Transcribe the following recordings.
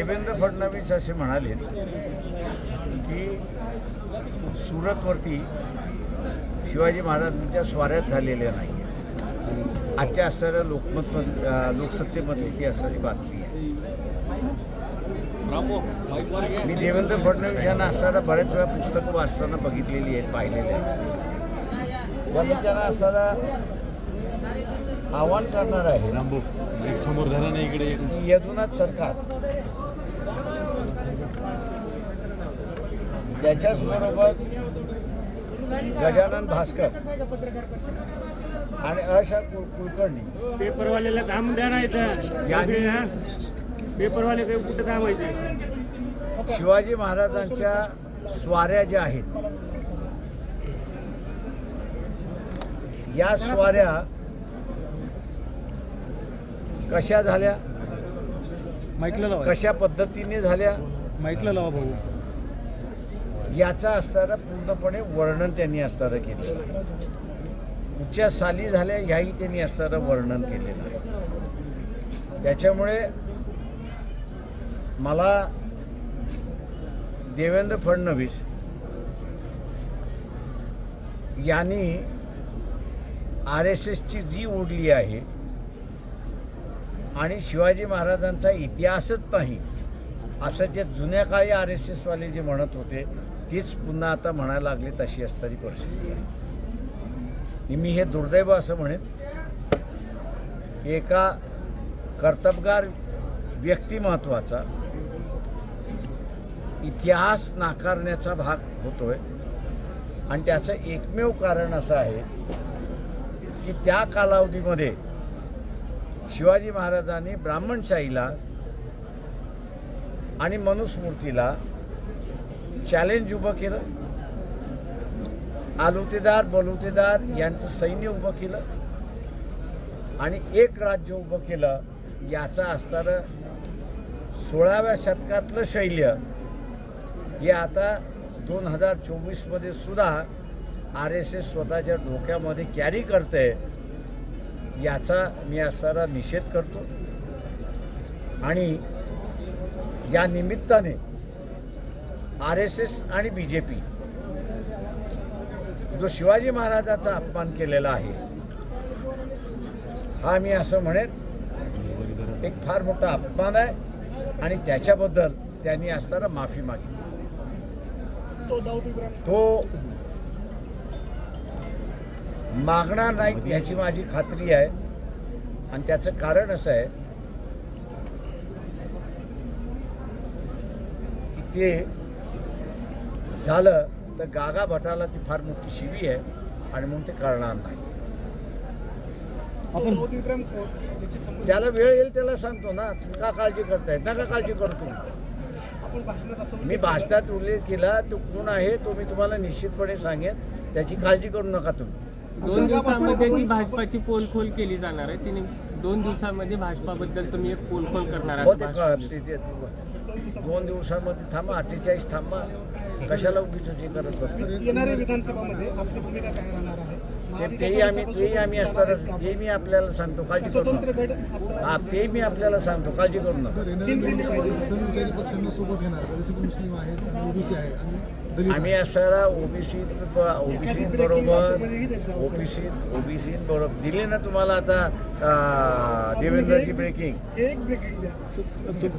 देवेंद्र फडणवीस असे म्हणाले की सुरतवरती शिवाजी महाराजांच्या स्वाऱ्यात झालेल्या नाही आहेत. आजच्या असणाऱ्या लोकमत लोकसत्तेमधली ती असणारी बातमी आहे. मी देवेंद्र फडणवीस यांना असताना बऱ्याच वेळा पुस्तकं वाचताना बघितलेली आहेत पाहिलेली आहेत. पण त्यांना असताना आव्हान करणार आहे. समोर इकडे. यदुनाथ सरकार त्याच्याच बरोबर गजानन भास्कर आणि अशा कुल कुलकर्णी. पेपरवाल्याला थांब द्या नाही तर यांनी पेपरवाले काही कुठे थांबायचे शिवाजी महाराजांच्या स्वाऱ्या ज्या आहेत या स्वाऱ्या कशा झाल्या? कशा पद्धतीने झाल्या? माईकला लावा भाऊ. याचा असणारं पूर्णपणे वर्णन त्यांनी असणारं केलेलं आहे. कुठच्या साली झाल्या ह्याही त्यांनी असणारं वर्णन केलेलं आहे. त्याच्यामुळे मला देवेंद्र फडणवीस यांनी आर एस एसची जी ओढली आहे आणि शिवाजी महाराजांचा इतिहासच नाही असं जे जुन्या काळी आर एस एसवाले जे म्हणत होते तीच पुन्हा आता म्हणायला लागली तशी असणारी परिस्थिती आहे. मी हे दुर्दैव असं म्हणेन एका कर्तबगार व्यक्तिमत्वाचा इतिहास नाकारण्याचा भाग होतोय. आणि त्याचं एकमेव कारण असं आहे की त्या कालावधीमध्ये शिवाजी महाराजांनी ब्राह्मणशाहीला आणि मनुस्मृतीला चॅलेंज उभं केलं. आलुतेदार बलुतेदार यांचं सैन्य उभं केलं. आणि एक राज्य उभं केलं याचा असणारं सोळाव्या शतकातलं शैल्य हे आता दोन हजार चोवीसमध्ये सुद्धा आर एस एस स्वतःच्या डोक्यामध्ये कॅरी करते याचा मी असणारा निषेध करतो. आणि या निमित्ताने आर एस एस आणि बी जे पी जो शिवाजी महाराजाचा अपमान केलेला आहे हा मी असं म्हणेन एक फार मोठा अपमान आहे आणि त्याच्याबद्दल त्यांनी असताना माफी मागितली. तो मागणार नाहीत याची माझी खात्री आहे. आणि त्याचं कारण असं आहे की ते झालं तर गागा भटाला ती फार मोठी शिवी आहे आणि म्हणून ते करणार नाही आपण त्याला वेळ येईल त्याला सांगतो ना तुम्ही का काळजी करताय? नका काळजी करतो आपण भाषणात असं मी भाषणात उल्लेख केला तो कोण आहे तो मी तुम्हाला निश्चितपणे सांगेन. त्याची काळजी करू नका तुम्ही. दोन दिवसामध्ये जी भाजपाची पोलखोल केली जाणार आहे. तिने दोन दिवसामध्ये भाजपाबद्दल तुम्ही एक पोलखोल करणार हो ते आहात क- ते- ते- दोन दिवसामध्ये थांबा अठ्ठेचाळीस थांबा. कशाला उगीच हे करत बसतो येणाऱ्या विधानसभामध्ये आपली भूमिका काय राहणार आहे? ते तेही आम्ही तेही आम्ही असतानाच ते मी आपल्याला सांगतो काळजी करू स्वतंत्र नका हा ते मी आपल्याला सांगतो काळजी करू नका. आम्ही असणारा ओबीसी ओबीसी बरोबर ओबीसी ओबीसी बरोबर दिली ना तुम्हाला आता देवेंद्रची ब्रेकिंग एक ब्रेकिंग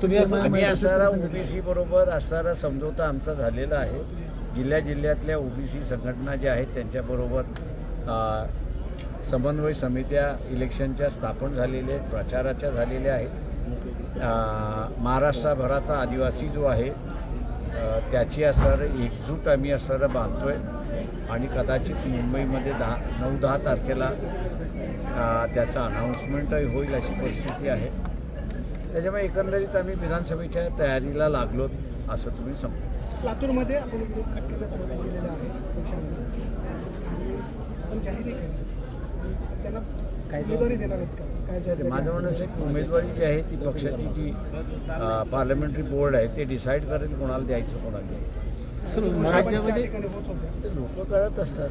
तुम्ही असं आम्ही असणारा ओबीसी बरोबर असणारा समझोता आमचा झालेला आहे. जिल्ह्या जिल्ह्यातल्या ओबीसी संघटना ज्या आहेत त्यांच्याबरोबर समन्वय समित्या इलेक्शनच्या स्थापन झालेल्या आहेत प्रचाराच्या झालेल्या आहेत. महाराष्ट्रभराचा आदिवासी जो आहे त्याची असणारं एकजूट आम्ही असणारं बांधतोय. आणि कदाचित मुंबईमध्ये दहा नऊ दहा तारखेला त्याचं अनाऊन्समेंटही होईल अशी परिस्थिती आहे. त्याच्यामुळे एकंदरीत आम्ही विधानसभेच्या तयारीला लागलो असं तुम्ही समजा. लातूरमध्ये आपण आहे त्यांना उमेदवारी देणार आहेत का? माझं म्हणणं असं की उमेदवारी जी आहे ती पक्षाची जी पार्लमेंटरी बोर्ड आहे ते डिसाईड करेल कोणाला द्यायचं कोणाला द्यायचं. राज्यामध्ये ते लोक करत असतात.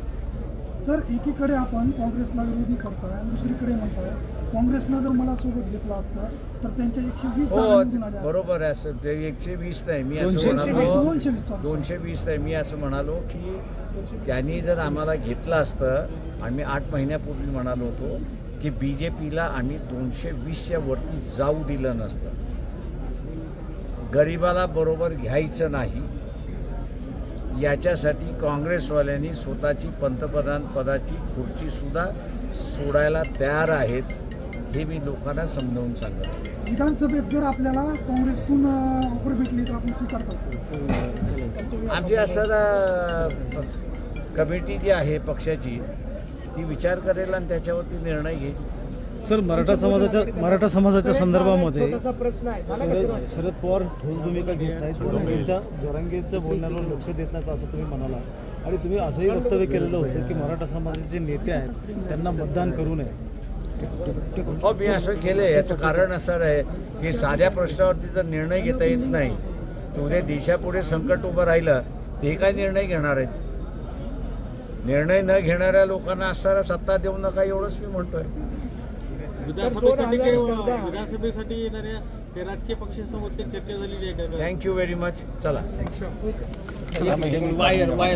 सर एकीकडे आपण काँग्रेसला विरोधी करताय आणि दुसरीकडे म्हणताय काँग्रेसनं जर मला सोबत घेतलं असतं तर त्यांच्या एकशे वीस हो. बरोबर आहे असं ते एकशे वीस नाही मी असं दोनशे- म्हणालो दोनशे वीस, आहे मी असं म्हणालो की त्यांनी जर आम्हाला घेतलं असतं आणि मी आठ महिन्यापूर्वी म्हणालो होतो की बी जे पीला आम्ही दोनशे वीसच्या वरती जाऊ दिलं नसतं. गरिबाला बरोबर घ्यायचं नाही. याच्यासाठी काँग्रेसवाल्यांनी स्वतःची पंतप्रधान पदाची खुर्चीसुद्धा सोडायला तयार आहेत हे मी लोकांना समजावून सांगत. विधानसभेत जर आपल्याला काँग्रेसकडून ऑफर भेटली तर आपण स्वीकारतो. आमची असं कमिटी जी आहे पक्षाची ती विचार करेल आणि त्याच्यावरती निर्णय घेईल. सर मराठा समाजाच्या मराठा समाजाच्या संदर्भामध्ये शरद पवार ठोस भूमिका घेत नाहीत जरांगेंच्या जरांगेंच्या बोलण्यावर लक्ष देत नाहीत असं तुम्ही म्हणाला. आणि तुम्ही असंही वक्तव्य केलेलं होतं की मराठा समाजाचे जे नेते आहेत त्यांना मतदान करू नये. हो मी असं केलं याचं कारण असं आहे की साध्या प्रश्नावरती जर निर्णय घेता येत नाही तर उद्या देशापुढे संकट उभं राहिलं हे काय निर्णय घेणार आहेत? निर्णय न घेणाऱ्या लोकांना असणारा सत्ता देऊ नका एवढंच मी म्हणतोय. विधानसभेसाठी येणाऱ्या राजकीय पक्षांसोबत चर्चा झालेली आहे थँक्यू व्हेरी मच चला.